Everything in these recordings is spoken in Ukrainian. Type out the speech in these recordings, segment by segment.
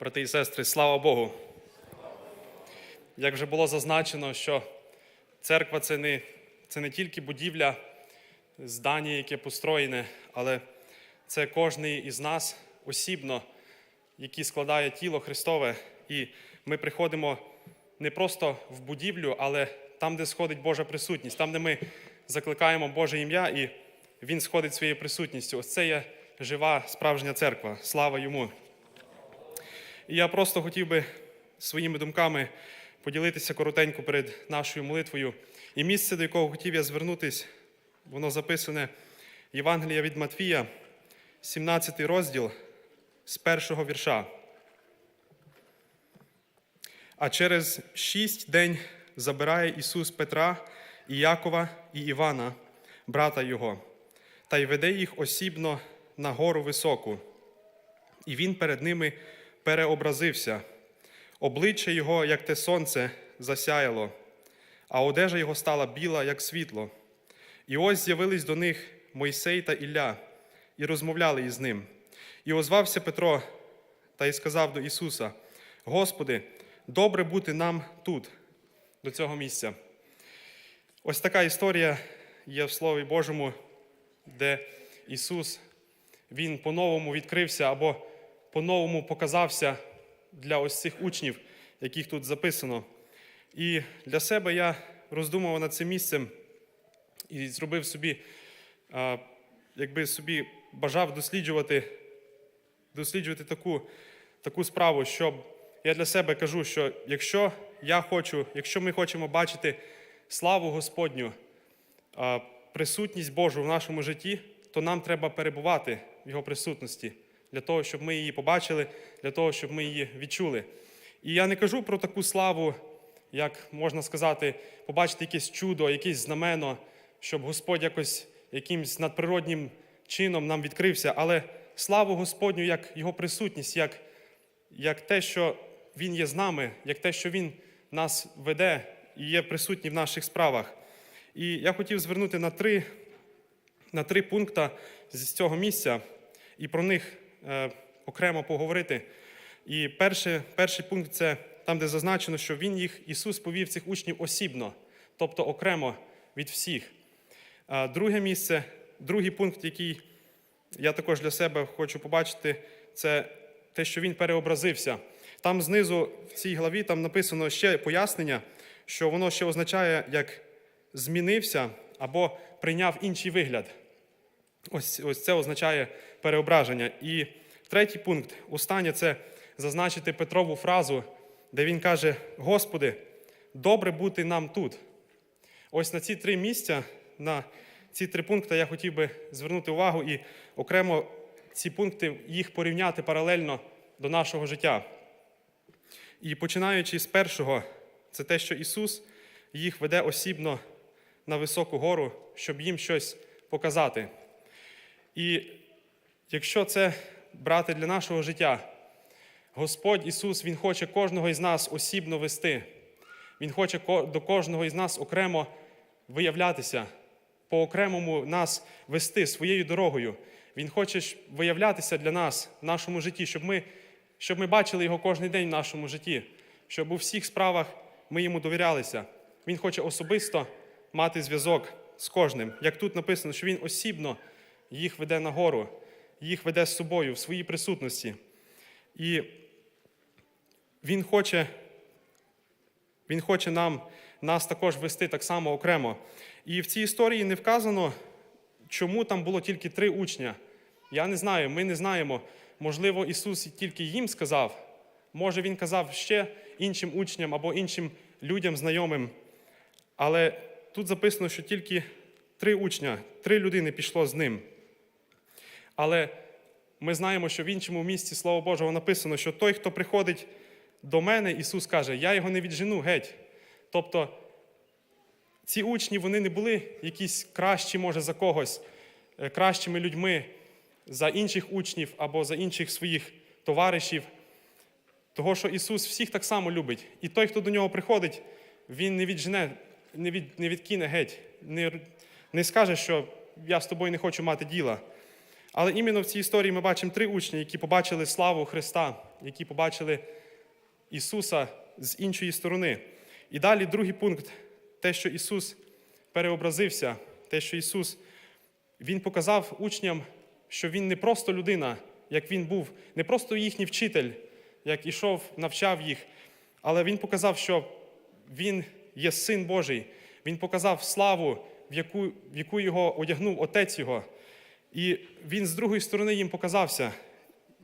Брати і сестри, слава Богу. Як вже було зазначено, що церква це не, це не тільки будівля, здання, яке построєне, але це кожний із нас осібно, який складає тіло Христове. І ми приходимо не просто в будівлю, але там, де сходить Божа присутність, там, де ми закликаємо Боже ім'я, і Він сходить своєю присутністю. Ось це є жива справжня церква. Слава йому! І я просто хотів би своїми думками поділитися коротенько перед нашою молитвою. І місце, до якого хотів я звернутись, воно записане Євангелія від Матвія, 17 розділ з першого вірша. А через шість день забирає Ісус Петра і Якова і Івана, брата Його, та й веде їх осібно на гору високу. І він перед ними переобразився. Обличчя його, як те сонце, засяяло, а одежа його стала біла, як світло. І ось з'явились до них Мойсей та Ілля, і розмовляли із ним. І озвався Петро та й сказав до Ісуса: Господи, добре бути нам тут, до цього місця. Ось така історія є в Слові Божому, де Ісус Він по-новому відкрився або по-новому показався для ось цих учнів, яких тут записано. І для себе я роздумував над цим місцем і зробив собі, якби собі бажав досліджувати, досліджувати таку, таку справу, щоб я для себе кажу, що якщо я хочу, якщо ми хочемо бачити славу Господню, присутність Божу в нашому житті, то нам треба перебувати в Його присутності для того, щоб ми її побачили, для того, щоб ми її відчули. І я не кажу про таку славу, як можна сказати, побачити якесь чудо, якесь знамено, щоб Господь якось якимсь надприроднім чином нам відкрився, але славу Господню як Його присутність, як, як те, що Він є з нами, як те, що Він нас веде і є присутній в наших справах. І я хотів звернути на три, на три пункти з цього місця і про них окремо поговорити. І перший, перший пункт це там, де зазначено, що Він їх, Ісус повів цих учнів осібно, тобто окремо від всіх. Друге місце, другий пункт, який я також для себе хочу побачити, це те, що Він переобразився. Там знизу в цій главі там написано ще пояснення, що воно ще означає, як змінився або прийняв інший вигляд. Ось, ось це означає переображення. І третій пункт, останнє це зазначити Петрову фразу, де він каже: Господи, добре бути нам тут. Ось на ці три місця, на ці три пункти я хотів би звернути увагу і окремо ці пункти їх порівняти паралельно до нашого життя. І починаючи з першого, це те, що Ісус їх веде осібно на високу гору, щоб їм щось показати. І якщо це брати для нашого життя, Господь Ісус, Він хоче кожного із нас осібно вести. Він хоче до кожного із нас окремо виявлятися, по окремому нас вести своєю дорогою. Він хоче виявлятися для нас в нашому житті, щоб ми, щоб ми бачили Його кожен день в нашому житті, щоб у всіх справах ми йому довірялися. Він хоче особисто мати зв'язок з кожним. Як тут написано, що Він осібно їх веде нагору, їх веде з собою в своїй присутності. І Він хоче він хоче нам, нас також вести так само окремо. І в цій історії не вказано, чому там було тільки три учня. Я не знаю, ми не знаємо. Можливо, Ісус тільки їм сказав, може Він казав ще іншим учням або іншим людям знайомим. Але тут записано, що тільки три учня, три людини пішло з ним. Але ми знаємо, що в іншому місці Слова Божого написано, що той, хто приходить до мене, Ісус каже, я його не віджену геть. Тобто ці учні вони не були якісь кращі, може, за когось, е, кращими людьми за інших учнів або за інших своїх товаришів. Того, що Ісус всіх так само любить. І той, хто до нього приходить, Він не віджене, не, від, не відкине геть, не, не скаже, що я з тобою не хочу мати діла. Але іменно в цій історії ми бачимо три учні, які побачили славу Христа, які побачили Ісуса з іншої сторони. І далі другий пункт те, що Ісус переобразився, те, що Ісус Він показав учням, що Він не просто людина, як Він був, не просто їхній вчитель, як ішов, навчав їх, але Він показав, що Він є Син Божий. Він показав славу, в яку, в яку його одягнув Отець Його. І він з другої сторони їм показався.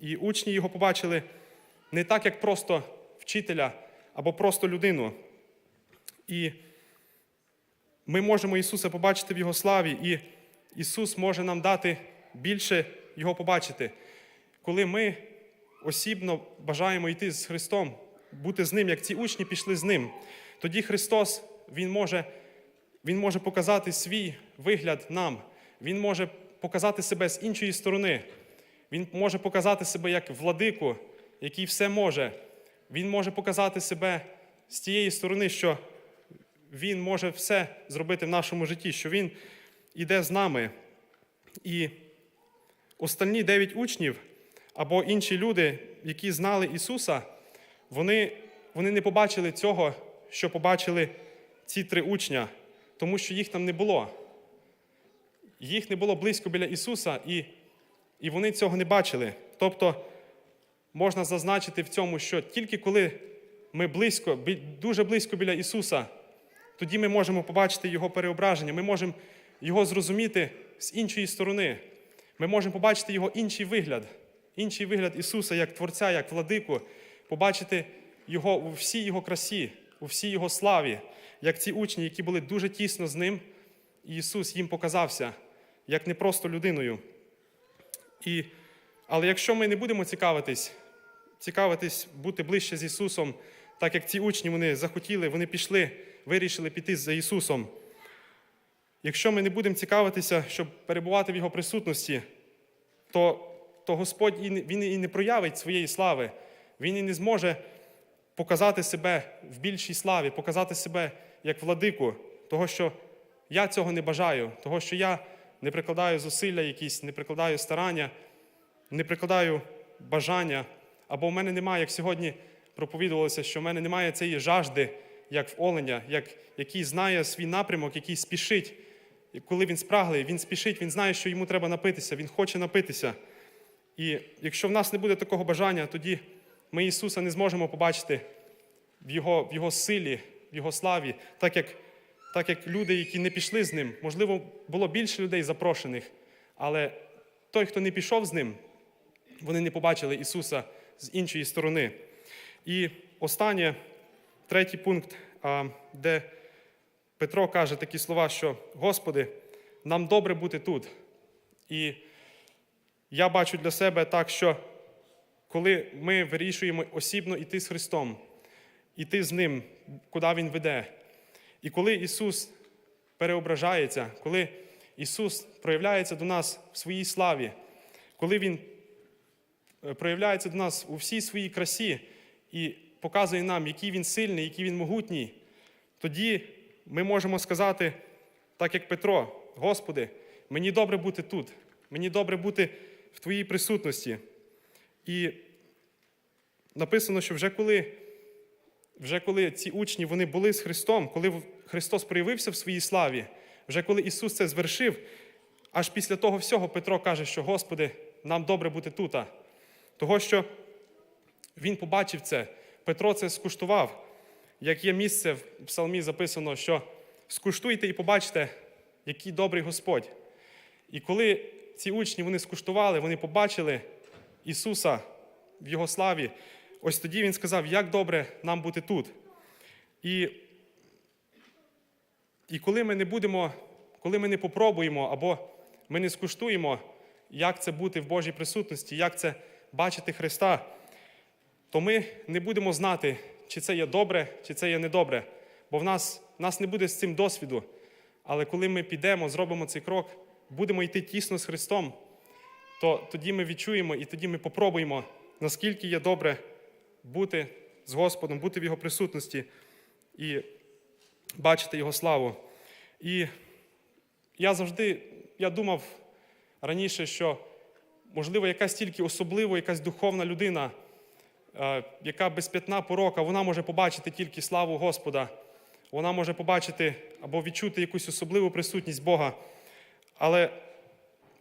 І учні його побачили не так, як просто вчителя або просто людину. І ми можемо Ісуса побачити в Його славі, і Ісус може нам дати більше Його побачити. Коли ми осібно бажаємо йти з Христом, бути з Ним, як ці учні пішли з Ним, тоді Христос Він може, Він може показати свій вигляд нам. Він може показати себе з іншої сторони. Він може показати себе як владику, який все може. Він може показати себе з тієї сторони, що він може все зробити в нашому житті, що Він іде з нами. І останні дев'ять учнів або інші люди, які знали Ісуса, вони, вони не побачили цього, що побачили ці три учня, тому що їх там не було. Їх не було близько біля Ісуса, і, і вони цього не бачили. Тобто можна зазначити в цьому, що тільки коли ми близько, дуже близько біля Ісуса, тоді ми можемо побачити Його переображення, ми можемо Його зрозуміти з іншої сторони. Ми можемо побачити Його інший вигляд, інший вигляд Ісуса як Творця, як владику, побачити Його у всій Його красі, у всій Його славі, як ці учні, які були дуже тісно з Ним, і Ісус їм показався, як не просто людиною. І, але якщо ми не будемо цікавитись, цікавитись бути ближче з Ісусом, так як ці учні вони захотіли, вони пішли, вирішили піти за Ісусом. Якщо ми не будемо цікавитися, щоб перебувати в Його присутності, то, то Господь Він і не проявить своєї слави, Він і не зможе показати себе в більшій славі, показати себе як владику, того, що я цього не бажаю, того, що я не прикладаю зусилля якісь, не прикладаю старання, не прикладаю бажання, або в мене немає, як сьогодні проповідувалося, що в мене немає цієї жажди, як в оленя, як, який знає свій напрямок, який спішить. Коли він спраглий, він спішить, він знає, що йому треба напитися, він хоче напитися. І якщо в нас не буде такого бажання, тоді ми Ісуса не зможемо побачити в Його, в його силі, в Його славі, так як, так як люди, які не пішли з ним, можливо, було більше людей запрошених, але той, хто не пішов з ним, вони не побачили Ісуса з іншої сторони. І останнє, третій пункт, де Петро каже такі слова, що Господи, нам добре бути тут. І я бачу для себе так, що коли ми вирішуємо осібно йти з Христом, йти з Ним, куди Він веде, і коли Ісус переображається, коли Ісус проявляється до нас в своїй славі, коли Він е, проявляється до нас у всій своїй красі і показує нам, який Він сильний, який Він могутній, тоді ми можемо сказати, так як Петро, Господи, мені добре бути тут, мені добре бути в Твоїй присутності. І написано, що вже коли, вже коли ці учні вони були з Христом, коли Христос проявився в своїй славі, вже коли Ісус це звершив, аж після того всього Петро каже, що Господи, нам добре бути тут. Того, що він побачив це, Петро це скуштував. Як є місце в псалмі записано, що скуштуйте і побачите, який добрий Господь. І коли ці учні вони скуштували, вони побачили Ісуса в Його славі, ось тоді Він сказав, як добре нам бути тут. І, і коли ми не будемо, коли ми не попробуємо або ми не скуштуємо, як це бути в Божій присутності, як це бачити Христа, то ми не будемо знати, чи це є добре, чи це є недобре. Бо в нас, в нас не буде з цим досвіду. Але коли ми підемо, зробимо цей крок, будемо йти тісно з Христом, то тоді ми відчуємо і тоді ми попробуємо, наскільки є добре бути з Господом, бути в Його присутності і бачити Його славу. І я завжди я думав раніше, що можливо, якась тільки особливо, якась духовна людина, е, яка без п'ятна порока, вона може побачити тільки славу Господа. Вона може побачити або відчути якусь особливу присутність Бога. Але,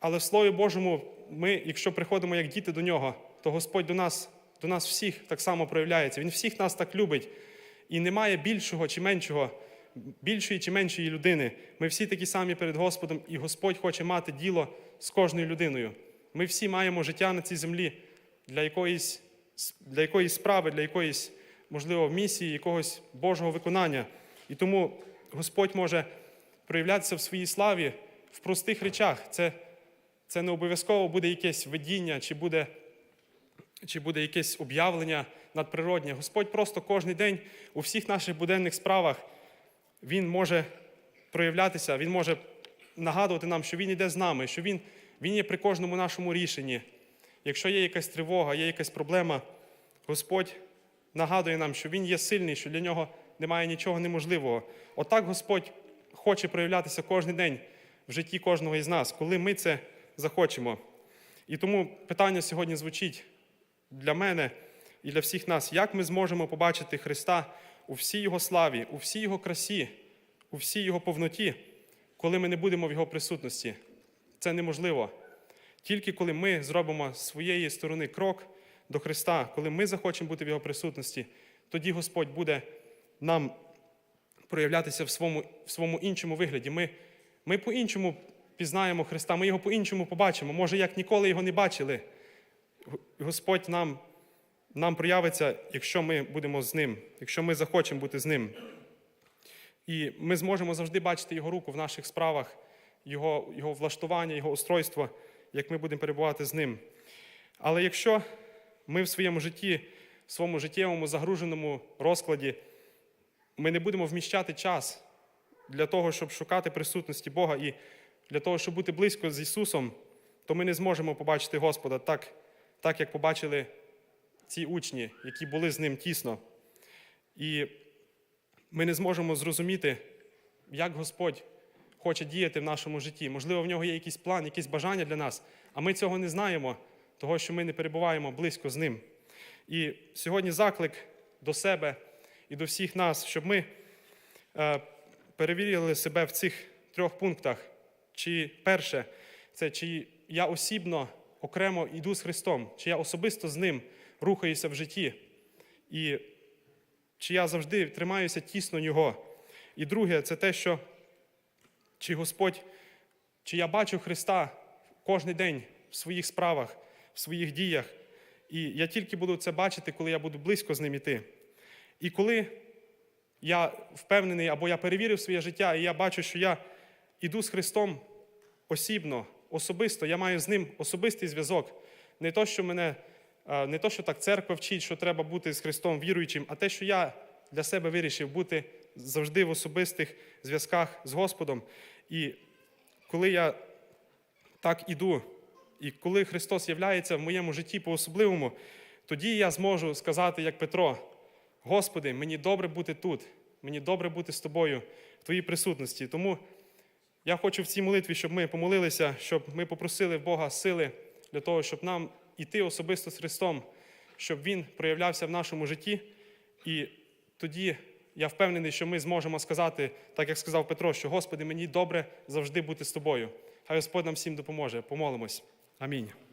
але в Слові Божому, ми, якщо приходимо як діти до нього, то Господь до нас, до нас всіх так само проявляється. Він всіх нас так любить. І немає більшого чи меншого, більшої чи меншої людини. Ми всі такі самі перед Господом, і Господь хоче мати діло з кожною людиною. Ми всі маємо життя на цій землі для якоїсь, для якоїсь справи, для якоїсь, можливо, місії, якогось Божого виконання. І тому Господь може проявлятися в своїй славі в простих речах. Це, це не обов'язково буде якесь видіння, чи буде, чи буде якесь об'явлення надприроднє. Господь просто кожен день у всіх наших буденних справах Він може проявлятися, Він може нагадувати нам, що Він йде з нами, що Він, він є при кожному нашому рішенні. Якщо є якась тривога, є якась проблема, Господь нагадує нам, що Він є сильний, що для нього немає нічого неможливого. Отак Господь хоче проявлятися кожен день в житті кожного із нас, коли ми це захочемо. І тому питання сьогодні звучить для мене і для всіх нас, як ми зможемо побачити Христа у всій Його славі, у всій Його красі, у всій Його повноті, коли ми не будемо в Його присутності. Це неможливо. Тільки коли ми зробимо з своєї сторони крок до Христа, коли ми захочемо бути в Його присутності, тоді Господь буде нам проявлятися в своєму, в своєму іншому вигляді. Ми, ми по-іншому пізнаємо Христа, ми його по-іншому побачимо. Може, як ніколи його не бачили. Господь нам, нам проявиться, якщо ми будемо з ним, якщо ми захочемо бути з ним. І ми зможемо завжди бачити Його руку в наших справах, Його, його влаштування, Його устройство, як ми будемо перебувати з ним. Але якщо ми в своєму житті, в своєму життєвому загруженому розкладі, ми не будемо вміщати час для того, щоб шукати присутності Бога і для того, щоб бути близько з Ісусом, то ми не зможемо побачити Господа так, так як побачили ці учні, які були з ним тісно. І ми не зможемо зрозуміти, як Господь хоче діяти в нашому житті. Можливо, в нього є якийсь план, якісь бажання для нас, а ми цього не знаємо, того, що ми не перебуваємо близько з ним. І сьогодні заклик до себе і до всіх нас, щоб ми е, перевірили себе в цих трьох пунктах. Чи перше, це чи я осібно окремо йду з Христом, чи я особисто з Ним рухаюся в житті, і чи я завжди тримаюся тісно Його. І друге, це те, що чи Господь, чи я бачу Христа кожен день в своїх справах, в своїх діях. І я тільки буду це бачити, коли я буду близько з ним іти. І коли я впевнений, або я перевірив своє життя, і я бачу, що я іду з Христом осібно, особисто, я маю з ним особистий зв'язок. Не то, що мене, не то, що так церква вчить, що треба бути з Христом віруючим, а те, що я для себе вирішив бути завжди в особистих зв'язках з Господом. І коли я так іду, і коли Христос являється в моєму житті по-особливому, тоді я зможу сказати, як Петро, Господи, мені добре бути тут, мені добре бути з тобою в Твоїй присутності. Тому я хочу в цій молитві, щоб ми помолилися, щоб ми попросили в Бога сили для того, щоб нам іти особисто з Христом, щоб Він проявлявся в нашому житті. І тоді я впевнений, що ми зможемо сказати, так як сказав Петро, що Господи, мені добре завжди бути з тобою. Хай Господь нам всім допоможе. Помолимось. Амінь.